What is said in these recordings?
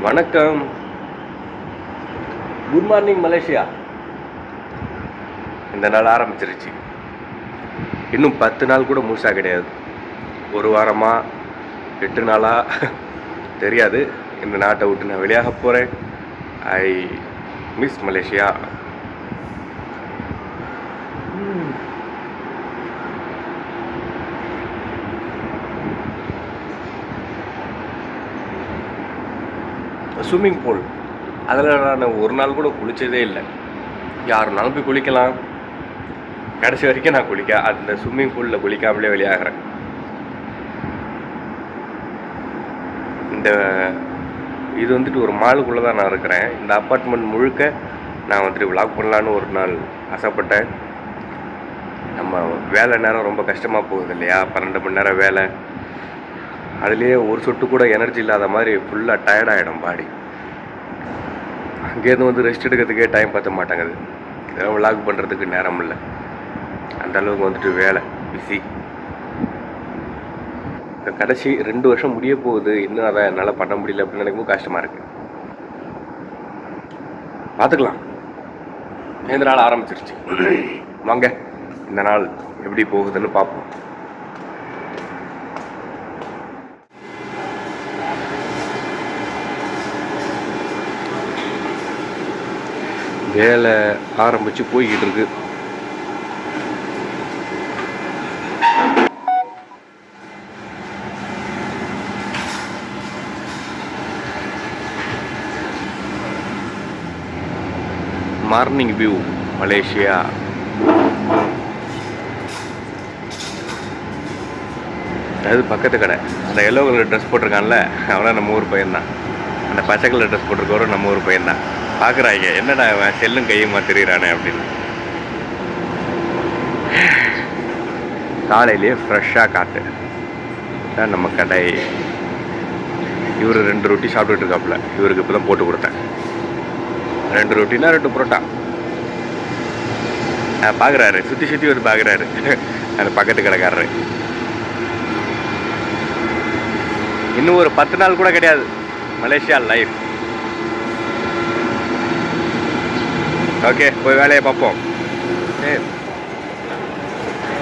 வணக்கம். Good morning Malaysia இந்த நாள் ஆரம்பிச்சிருச்சு. இன்னும் பத்து நாள் கூட முழுசாக கிடையாது. ஒரு வாரமா எட்டு நாளா தெரியாது. இந்த நாட்டை விட்டு நான் வெளியாக போகிறேன் I miss Malaysia swimming pool அதில் நான் ஒரு நாள் கூட குளிச்சதே இல்லை. யாருனாலும் போய் குளிக்கலாம். கடைசி வரைக்கும் நான் குளிக்க அந்த ஸ்விம்மிங் பூலில் குளிக்காமலே வெளியாகிறேன். இந்த இது வந்துட்டு ஒரு மாலுக்குள்ளே தான் நான் இருக்கிறேன். இந்த அப்பார்ட்மெண்ட் முழுக்க நான் வந்துட்டு விளாக் பண்ணலான்னு ஒரு நாள் ஆசைப்பட்டேன். நம்ம வேலை நேரம் ரொம்ப கஷ்டமாக போகுது இல்லையா? பன்னெண்டு மணி நேரம் வேலை. அதுலேயே ஒரு சொட்டு கூட எனர்ஜி இல்லாத மாதிரி ஃபுல்லாக டயர்டாகிடும் பாடி அங்கேருந்து வந்து ரெஸ்ட் எடுக்கிறதுக்கே டைம் பற்ற மாட்டேங்குது. இதெல்லாம் விளாக் பண்ணுறதுக்கு நேரம் இல்லை. அந்த அளவுக்கு வந்துட்டு வேலை. பிஸி இப்போ கடைசி ரெண்டு வருஷம் முடிய போகுது. இன்னும் அதை என்னால் பண்ண முடியல அப்படின்னு நினைக்கும் கஷ்டமாக இருக்குது பார்த்துக்கலாம். இந்த நாள் ஆரம்பிச்சிருச்சு. வாங்க. இந்த நாள் எப்படி போகுதுன்னு பார்ப்போம். வேலை ஆரம்பிச்சு போய்கிட்டு இருக்கு. மார்னிங் வியூ மலேசியா அது பக்கத்து கடை. அந்த எல்லோ கலர் ட்ரெஸ் போட்டிருக்கான்ல அவனா நம்ம ஊர் பையன்தான். அந்த பச்சை கலர் ட்ரெஸ் போட்டிருக்கவரும் நம்ம ஊர் பையன்தான். பார்க்குறாங்க என்னடா அவன் செல்லும் கையுமா தெரிகிறானே அப்படின்னு. காலையிலேயே ஃப்ரெஷ்ஷாக காட்டு தான் நம்ம கடை. இவர் ரெண்டு ரொட்டி சாப்பிட்டுட்டு இருக்காப்புல. இவருக்கு இப்போ தான் போட்டு கொடுத்தேன். ரெண்டு ரொட்டினா ரெண்டு புரோட்டா. பார்க்குறாரு சுற்றி சுற்றி வந்து பார்க்குறாரு அந்த பக்கத்து கடைக்காரரு. இன்னும் ஒரு பத்து நாள் கூட கிடையாது. மலேசியா லைஃப் ஓகே போய் வேலையை பார்ப்போம்.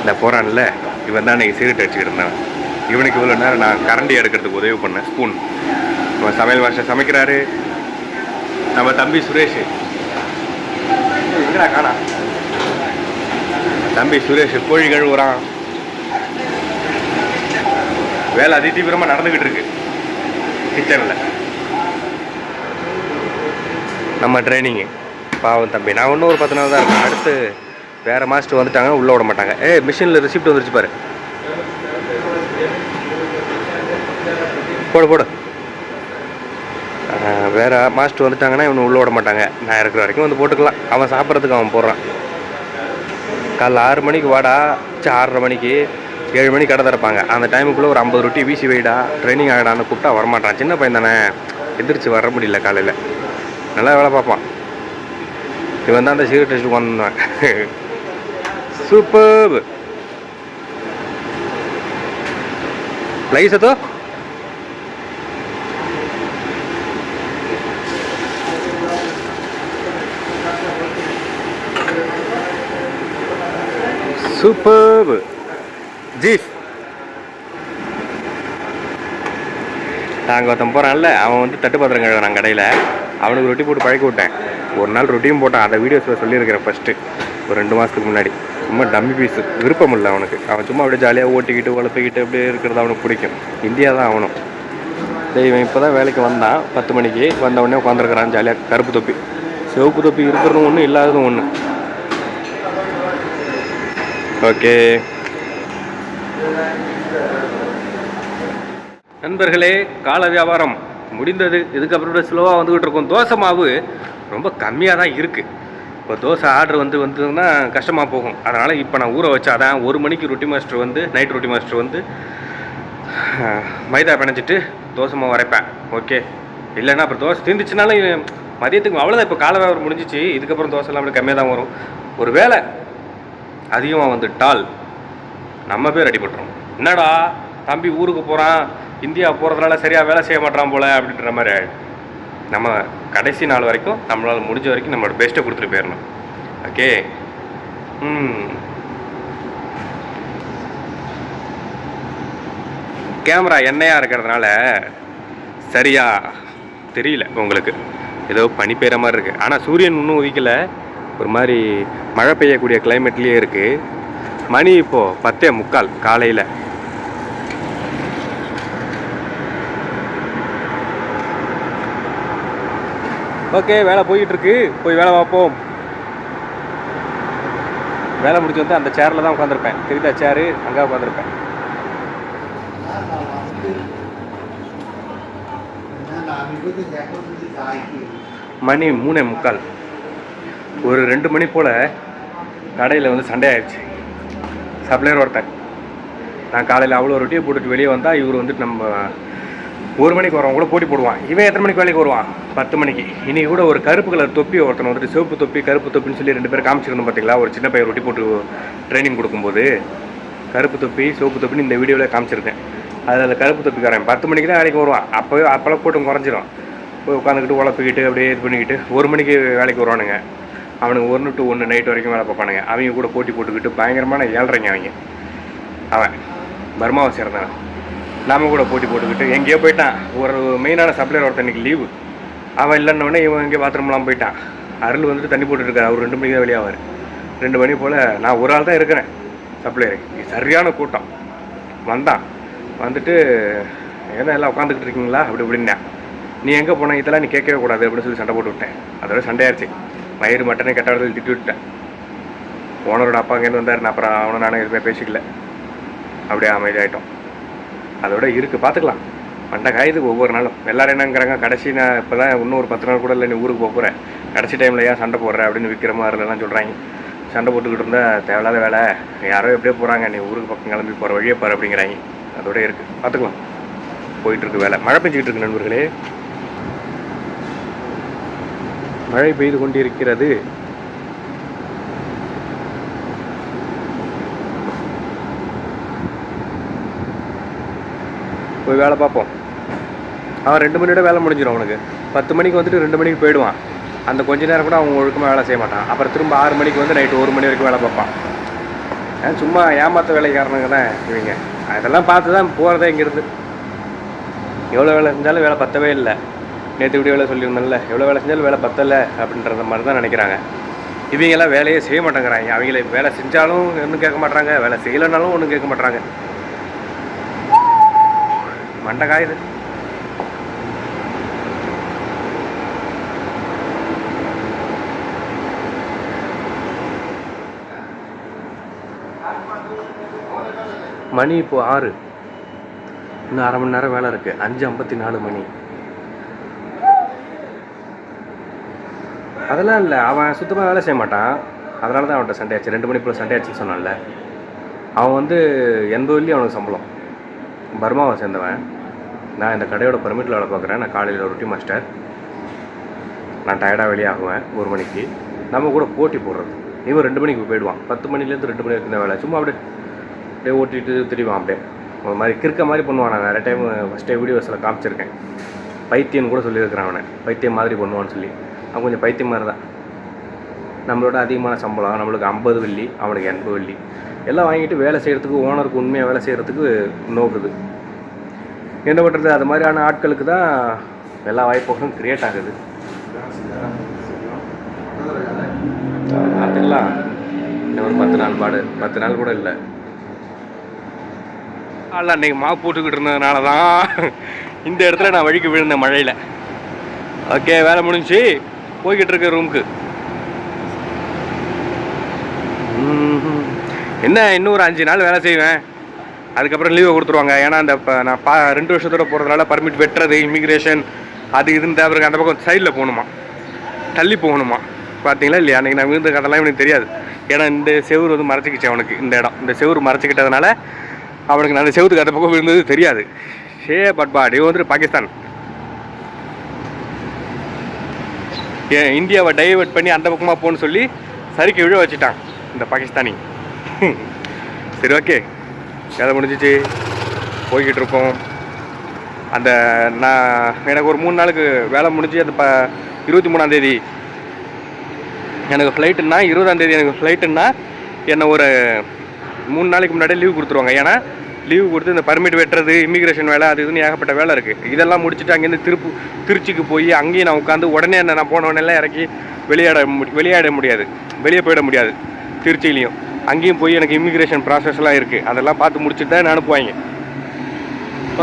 இந்த போகிறான்ல இவன் தான் அன்றைக்கி சிகரெட் அடிச்சுக்கிட்டு இருந்தான். இவனுக்கு இவ்வளோ நேரம் நான் கரண்டி எடுக்கிறதுக்கு உதவி பண்ணேன் ஸ்பூன் இவன் சமையல் மாஸ்டர் சமைக்கிறாரு. நம்ம தம்பி சுரேஷ். எங்கடா காணா? தம்பி சுரேஷ் கோழி கழுவுறான். வேலை அதி தீவிரமாக நடந்துக்கிட்டு இருக்கு. கிச்சனில். நம்ம ட்ரைனிங்கு பாவம் தம்பி. நான் இன்னும் ஒரு பத்து நாள் தான் இருக்கேன். அடுத்து வேறு மாஸ்டர் வந்துட்டாங்க உள்ளே விட மாட்டாங்க. ஏ மிஷினில் ரிசிப்ட் வந்துருச்சு பாரு. போடு போடு. வேறு வேற மாஸ்டர் வந்துட்டாங்கன்னா இவனு உள்ளே விட மாட்டாங்க. நான் இருக்கிற வரைக்கும் வந்து போட்டுக்கலாம். அவன் சாப்பிட்றதுக்கு அவன் போடுறான். காலைல ஆறு மணிக்கு வாடா. ச்சே, ஆறரை மணிக்கு. ஏழு மணிக்கு கடை திறப்பாங்க. அந்த டைமுக்குள்ளே ஒரு ஐம்பது ரொட்டி வீசி வைடா. ட்ரைனிங் ஆகிடான்னு கூப்பிட்டா வரமாட்டான். சின்ன பையன் தானே. எந்திரிச்சு வர முடியல காலையில். நல்லா வேலை பார்ப்பான். இவன் தான் அந்த சிகரெட் அடிச்சுட்டு வந்தான். சூப்பர் லைசத்தோ சூப்பர் ஜீஃப் நாங்கள் ஒருத்தன் போகிறான்ல அவன் வந்து தட்டு பாத்திரம் கழுவுறான் கடையில். அவனுக்கு ரொட்டி போட்டு பழக்கி விட்டேன். ஒரு நாள் ரொட்டியும் போட்டான் அந்த வீடியோஸில் சொல்லியிருக்கிறேன் ஃபஸ்ட்டு ஒரு ரெண்டு மாதத்துக்கு முன்னாடி. சும்மா டம்மி பீஸ் விருப்பம் இல்லை அவனுக்கு. அவன் சும்மா அப்படியே ஜாலியாக ஓட்டிக்கிட்டு உழப்பிக்கிட்டு அப்படியே இருக்கிறது அவனுக்கு பிடிக்கும். இந்தியா தான் அவனும். தெய்வம் இவன் இப்போ தான் வேலைக்கு வந்தான். பத்து மணிக்கு வந்த உடனே உட்காந்துருக்கிறான் ஜாலியாக கருப்பு தொப்பி. சிவப்பு தொப்பி இருக்கிறதும் ஒன்று இல்லாததும் ஒன்று ஓகே நண்பர்களே கால வியாபாரம் முடிந்தது. இதுக்கப்புறம் ஸ்லோவாக வந்துக்கிட்டு இருக்கும். தோசை மாவு ரொம்ப கம்மியாக தான் இருக்குது இப்போ தோசை ஆர்டர் வந்து வந்ததுன்னா கஷ்டமாக போகும். அதனால் இப்போ நான் ஊற வச்சாதான் ஒரு மணிக்கு ரொட்டி மாஸ்டர் வந்து நைட் ரொட்டி மாஸ்டர் வந்து மைதா பிணைஞ்சிட்டு தோசை மாவு அரைப்பேன். ஓகே இல்லைன்னா அப்புறம் தோசை தீர்ந்துச்சுனாலும் மதியத்துக்கு அவ்வளோதான் இப்போ கால வியாபாரம் முடிஞ்சிச்சு. இதுக்கப்புறம் தோசைலாம் அப்படி கம்மியாக தான் வரும். ஒரு வேலை அதிகமாக வந்துட்டால் நம்ம பேர் அடிபட்டுரும். என்னடா? தம்பி ஊருக்கு போகிறான் இந்தியா போகிறதுனால சரியாக வேலை செய்ய மாட்டான் போல அப்படின்ற மாதிரி ஆகிடும் நம்ம கடைசி நாள் வரைக்கும் நம்மளால் முடிஞ்ச வரைக்கும் நம்மளோட பெஸ்ட்டை கொடுத்துட்டு போயிடணும் ஓகே ம் hmm. கேமரா எண்ணெயாக இருக்கிறதுனால சரியா தெரியல உங்களுக்கு. ஏதோ பனி பெய்கிற மாதிரி இருக்குது ஆனால் சூரியன் இன்னும் உதிக்கல. ஒரு மாதிரி மழை பெய்யக்கூடிய கிளைமேட்லேயே இருக்குது மணி இப்போது பத்தே முக்கால் காலையில். ஓகே வேலை போயிட்டுருக்கு. போய் வேலை பார்ப்போம். வேலை முடிச்சு வந்து அந்த சேரில் தான் உட்காந்துருப்பேன் தெரியுதா சேரு அங்கே உட்காந்துருப்பேன் மணி மூணே முக்கால். ஒரு ரெண்டு மணி போல் கடையில் வந்து சண்டை ஆயிடுச்சு. சப்ளையர் ஒருத்தன். நான் காலையில் அவ்வளோ ரொட்டியை போட்டுட்டு வெளியே வந்தால் இவர் வந்துட்டு நம்ம ஒரு மணிக்கு வரவங்க கூட போட்டி போடுவான். இவன் எத்தனை மணிக்கு வேலைக்கு வருவான்? பத்து மணிக்கு. இன்னைக்கு கூட ஒரு கருப்பு கலர் தொப்பி ஒருத்தன் வந்துட்டு சிவப்பு தொப்பி கருப்பு தொப்பின்னு சொல்லி ரெண்டு பேரும் காமிச்சிருந்தோம் பார்த்தீங்களா ஒரு சின்ன பையன் ரொட்டி போட்டு ட்ரைனிங் கொடுக்கும்போது கருப்பு தொப்பி சிவப்பு தொப்பின்னு இந்த வீடியோவில் காமிச்சிருக்கேன். அதில் அந்த கருப்பு தொப்பிக்காரன் பத்து மணிக்கு தான் வேலைக்கு வருவான். அப்போ அப்போல்லாம் கூட்டம் குறைஞ்சிரும். போய் உட்காந்துக்கிட்டு உழப்பிக்கிட்டு அப்படியே இது பண்ணிக்கிட்டு ஒரு மணிக்கு வேலைக்கு வருவானுங்க. அவனுக்கு ஒன்று டு ஒன்று நைட் வரைக்கும் வேலை பார்ப்பானுங்க. அவங்க கூட போட்டி போட்டுக்கிட்டு பயங்கரமான ஏழ்றைங்க அவங்க. அவன். பர்மாவை சேர்ந்தவன். நாம கூட போட்டி போட்டுக்கிட்டு எங்கேயோ போயிட்டான். ஒரு மெயினான சப்ளையர் ஒருத்தன் லீவு அவன் இல்லைன்னொடனே இவன் எங்கேயோ பாத்ரூம்லாம் போயிட்டான். அருள் வந்துட்டு தண்ணி போட்டுட்டு அவர் ரெண்டு மணிக்கு தான் வெளியாவார். ரெண்டு மணி போல் நான் ஒரு ஆள் தான் இருக்கிறேன் சப்ளையர் சரியான கூட்டம். வந்தான். வந்துட்டு ஏன்னா எல்லாம் உட்காந்துக்கிட்டு இருக்கீங்களா? அப்படி இப்படின்னேன். நீ எங்கே போன? இதெல்லாம் நீ கேட்கவே கூடாது. அப்படின்னு சொல்லி சண்டை போட்டு விட்டேன். அதோட சண்டையாச்சு. வயிறு மட்டனே கெட்ட இடத்துல திட்டி விட்டேன் ஓனரோட அப்பா அங்கேருந்து வந்தார் நான் அப்புறம் அவனை நானும் எதுவுமே பேசிக்கல. அப்படியே அமைதியாயிட்டோம். அதோட இருக்குது பார்த்துக்கலாம் மண்டை காயுது ஒவ்வொரு நாளும். எல்லாரும் என்னங்கிறாங்க? கடைசி நான் இப்போ தான் இன்னும் ஒரு பத்து நாள் கூட இல்லை நீ ஊருக்கு போக போகிறேன் கடைசி டைமில் ஏன் சண்டை போடுற அப்படின்னு விற்கிற மாதிரிலாம் சொல்கிறாங்க சண்டை போட்டுக்கிட்டு இருந்தால் தேவையில்லாத வேலை. யாரோ எப்படியோ போகிறாங்க நீ ஊருக்கு பக்கம் கிளம்பி போகிற வழியே பாரு அப்படிங்கிறாங்க. அதோட இருக்குது பார்த்துக்கலாம் போயிட்டுருக்கு வேலை. மழை பெஞ்சிக்கிட்டு இருக்கு நண்பர்களே. மழை பெய்து கொண்டிருக்கிறது. போய் வேலை பார்ப்போம். அவன் ரெண்டு மணியோட வேலை முடிஞ்சிடும் அவனுக்கு. பத்து மணிக்கு வந்துட்டு ரெண்டு மணிக்கு போயிடுவான். அந்த கொஞ்ச நேரம் கூட அவன் ஒழுக்கமாக வேலை செய்ய மாட்டான். அப்புறம் திரும்ப ஆறு மணிக்கு வந்து நைட்டு ஒரு மணி வரைக்கும் வேலை பார்ப்பான். ஏன் சும்மா ஏமாற்ற வேலைக்காரனுங்க தான் இவங்க. அதெல்லாம் பார்த்து தான் போகிறதே இங்கேருந்து. எவ்வளோ வேலை செஞ்சாலும் வேலை பத்தவே இல்லை. நேற்று இப்படி வேலை சொல்லியிருந்தேன்ல எவ்வளோ வேலை செஞ்சாலும் வேலை பத்தலை அப்படின்றத மாதிரி தான் நினைக்கிறாங்க. இவங்கெல்லாம் வேலையே செய்ய மாட்டேங்கிறாங்க. அவங்கள வேலை செஞ்சாலும் ஒன்றும் கேட்க மாட்டாங்க வேலை செய்யலைனாலும் ஒன்றும் கேட்க மாட்டாங்க மண்டை காயுது மணி இப்போ ஆறு. இன்னும் அரை மணி நேரம் வேலை இருக்கு. அஞ்சு ஐம்பத்தி நாலு மணி. அதெல்லாம் இல்லை. அவன் சுத்தமாக வேலை செய்ய மாட்டான். அதனால தான் அவன்கிட்ட சண்டை ஆச்சு. ரெண்டு மணி போல் சண்டை ஆச்சுன்னு சொன்னான்ல. அவன் வந்து எண்பது வெள்ளி அவனுக்கு சம்பளம். பர்மாவை சேர்ந்தவன். நான் இந்த கடையோட பர்மிட்டில் வேலை பார்க்குறேன். நான் காலையில் ரொட்டி மாஸ்டர் நான் டயர்டாக வெளியாகுவேன் ஒரு மணிக்கு. நம்ம கூட போட்டி போடுறது. இவன் ரெண்டு மணிக்கு போயிடுவான். பத்து மணிலேருந்து ரெண்டு மணி வரைக்கும் தான் வேலை. சும்மா அப்படியே அப்படியே ஓட்டிட்டு திரிவான் அப்படியே. ஒரு மாதிரி கிறுக்க மாதிரி பண்ணுவான். நான் நிறைய டைம் ஃபஸ்ட்டே வீடியோஸில் காமிச்சிருக்கேன். பைத்தியம்னு கூட சொல்லியிருக்கிறான் அவனை. பைத்தியம் மாதிரி பண்ணுவான்னு சொல்லி. அவன் கொஞ்சம் பைத்தியம் மாதிரி தான். நம்மளோட அதிகமான சம்பளம் நம்மளுக்கு ஐம்பது வெள்ளி அவனுக்கு எண்பது வெள்ளி. எல்லாம் வாங்கிட்டு வேலை செய்கிறதுக்கு ஓனருக்கு உண்மையாக வேலை செய்கிறதுக்கு நோக்குது என்ன பண்ணுறது அது மாதிரியான ஆட்களுக்கு தான் எல்லா வாய்ப்புகளும் கிரியேட் ஆகுது. பார்த்துக்கலாம். இன்னும் ஒரு பத்து நாள் பாடு. பத்து நாள் கூட இல்லை. அல்ல அன்னைக்கு மா போட்டுக்கிட்டு இருந்ததுனால தான் இந்த இடத்துல நான் வழிக்கு விழுந்தேன் மழையில். ஓகே வேலை முடிஞ்சு போய்கிட்டு இருக்க ரூமுக்கு என்ன இன்னும் ஒரு அஞ்சு நாள் வேலை செய்வேன். அதுக்கப்புறம் லீவை கொடுத்துருவாங்க. ஏன்னா அந்த நான் பா ரெண்டு வருஷத்தோட போகிறதுனால பர்மிட் வெட்டுறது இமிக்ரேஷன் அது இதுன்னு தேவை அந்த பக்கம் சைடில் போகணுமா? தள்ளி போகணுமா? பார்த்தீங்களா இல்லையா? அன்றைக்கி நான் விழுந்த கதெல்லாம் இவனுக்கு தெரியாது. ஏன்னா இந்த செவுரு வந்து மறைச்சிக்கிச்சு அவனுக்கு இந்த இடம். இந்த செவுரு மறைச்சிக்கிட்டதுனால அவனுக்கு நான் அந்த செவுத்துக்கு அந்த பக்கம் விழுந்தது தெரியாது. ஷே பட்பா இவன் வந்துட்டு பாகிஸ்தான். ஏன் இந்தியாவை டைவர்ட் பண்ணி அந்த பக்கமாக போகணும்னு சொல்லி சரிக்கு விழ வச்சுட்டான் இந்த பாகிஸ்தானி. சரி ஓகே வேலை முடிஞ்சிச்சு. போய்கிட்டு இருக்கோம் அந்த நான் எனக்கு ஒரு மூணு நாளுக்கு வேலை முடிஞ்சு அந்த ப இருபத்தி மூணாந்தேதி எனக்கு ஃப்ளைட்டுன்னா இருபதாந்தேதி எனக்கு ஃப்ளைட்டுன்னா என்னை ஒரு மூணு நாளைக்கு முன்னாடியே லீவ் கொடுத்துருவாங்க. ஏன்னா லீவ் கொடுத்து இந்த பர்மிட் வெட்டுறது இமிக்ரேஷன் வேலை அது இதுன்னு ஏகப்பட்ட வேலை இருக்குது இதெல்லாம் முடிச்சுட்டு அங்கேருந்து திருப்பு திருச்சிக்கு போய் அங்கேயும் நான் உட்காந்து உடனே என்ன நான் போன உடனே இறக்கி வெளியாட முடி வெளியாட முடியாது. வெளியே போயிட முடியாது. திருச்சியிலையும். அங்கேயும் போய் எனக்கு இமிக்ரேஷன் ப்ராசஸ்லாம் இருக்குது அதெல்லாம் பார்த்து முடிச்சுட்டு தான் அனுப்புவாங்க.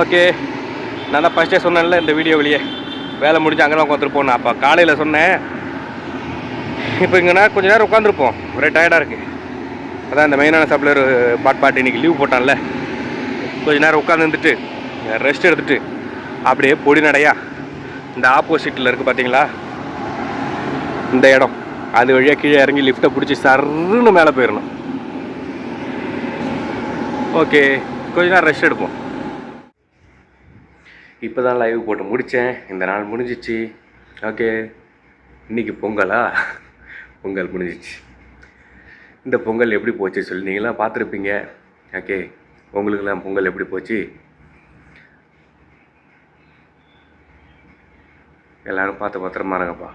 ஓகே நான் தான் ஃபஸ்ட்டே சொன்னேன்ல இந்த வீடியோ வெளியே. வேலை முடிஞ்சு அங்கே தான் உட்காந்துருப்போம் நான் அப்போ காலையில் சொன்னேன். இப்போ இங்கேனா கொஞ்ச நேரம் உட்காந்துருப்போம் ஒரே டயர்டாக இருக்குது அதான் இந்த மெயினான சப்ளையர் பாட் பாட்டு இன்னைக்கு லீவ் போட்டான்ல. கொஞ்ச நேரம் உட்காந்துருந்துட்டு ரெஸ்ட் எடுத்துட்டு அப்படியே பொடி நடையா இந்த ஆப்போசிட்டில் இருக்குது பார்த்தீங்களா இந்த இடம். அது வழியாக கீழே இறங்கி லிஃப்ட்டை பிடிச்சி சருன்னு மேலே போயிடணும் ஓகே கொஞ்ச நேரம் ரெஸ்ட் எடுப்போம். இப்போ தான் லைவ் போட்டு முடித்தேன் இந்த நாள் முடிஞ்சிச்சு. ஓகே இன்னைக்கு பொங்கலா? பொங்கல் முடிஞ்சிச்சு. இந்த பொங்கல் எப்படி போச்சு சொல்லி நீங்களாம் பார்த்துருப்பீங்க. ஓகே உங்களுக்கெல்லாம் பொங்கல் எப்படி போச்சு? எல்லோரும் பார்த்து பத்திரமா இருங்கப்பா.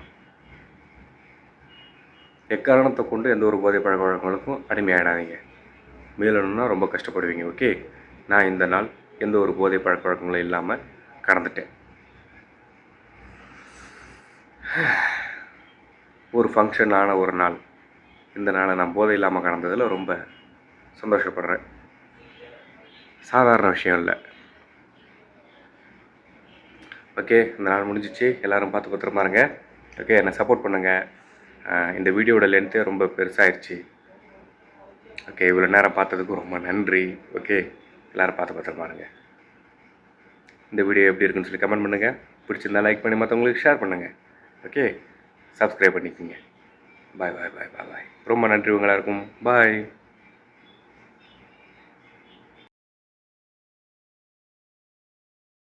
எக்காரணத்தை கொண்டு எந்த ஒரு போதை பழக்க வழக்கங்களுக்கும் அடிமையாயிடாதீங்க. மீளணும்னா ரொம்ப கஷ்டப்படுவீங்க ஓகே நான் இந்த நாள் எந்த ஒரு போதை பழக்க வழக்கங்களும் இல்லாமல் கடந்துட்டேன். ஒரு ஃபங்க்ஷன் ஆன ஒரு நாள் இந்த நாளை நான் போதை இல்லாமல் கடந்ததில் ரொம்ப சந்தோஷப்படுறேன். சாதாரண விஷயம் இல்லை. ஓகே இந்த நாள் முடிஞ்சிச்சு. எல்லோரும் பார்த்து பத்திரமா இருங்க. ஓகே என்னை சப்போர்ட் பண்ணுங்கள் இந்த வீடியோட லென்த்தே ரொம்ப பெருசாகிடுச்சு ஓகே இவ்வளோ நேரம் பார்த்ததுக்கு ரொம்ப நன்றி. ஓகே எல்லோரும் பார்த்து பார்த்து பாருங்கள் இந்த வீடியோ எப்படி இருக்குன்னு சொல்லி கமெண்ட் பண்ணுங்கள் பிடிச்சிருந்தா லைக் பண்ணி மற்றவங்களுக்கு ஷேர் பண்ணுங்கள் ஓகே சப்ஸ்கிரைப் பண்ணிக்கோங்க. பாய் பாய் பாய் பாய் பாய் ரொம்ப நன்றி உங்களாக இருக்கும் பாய்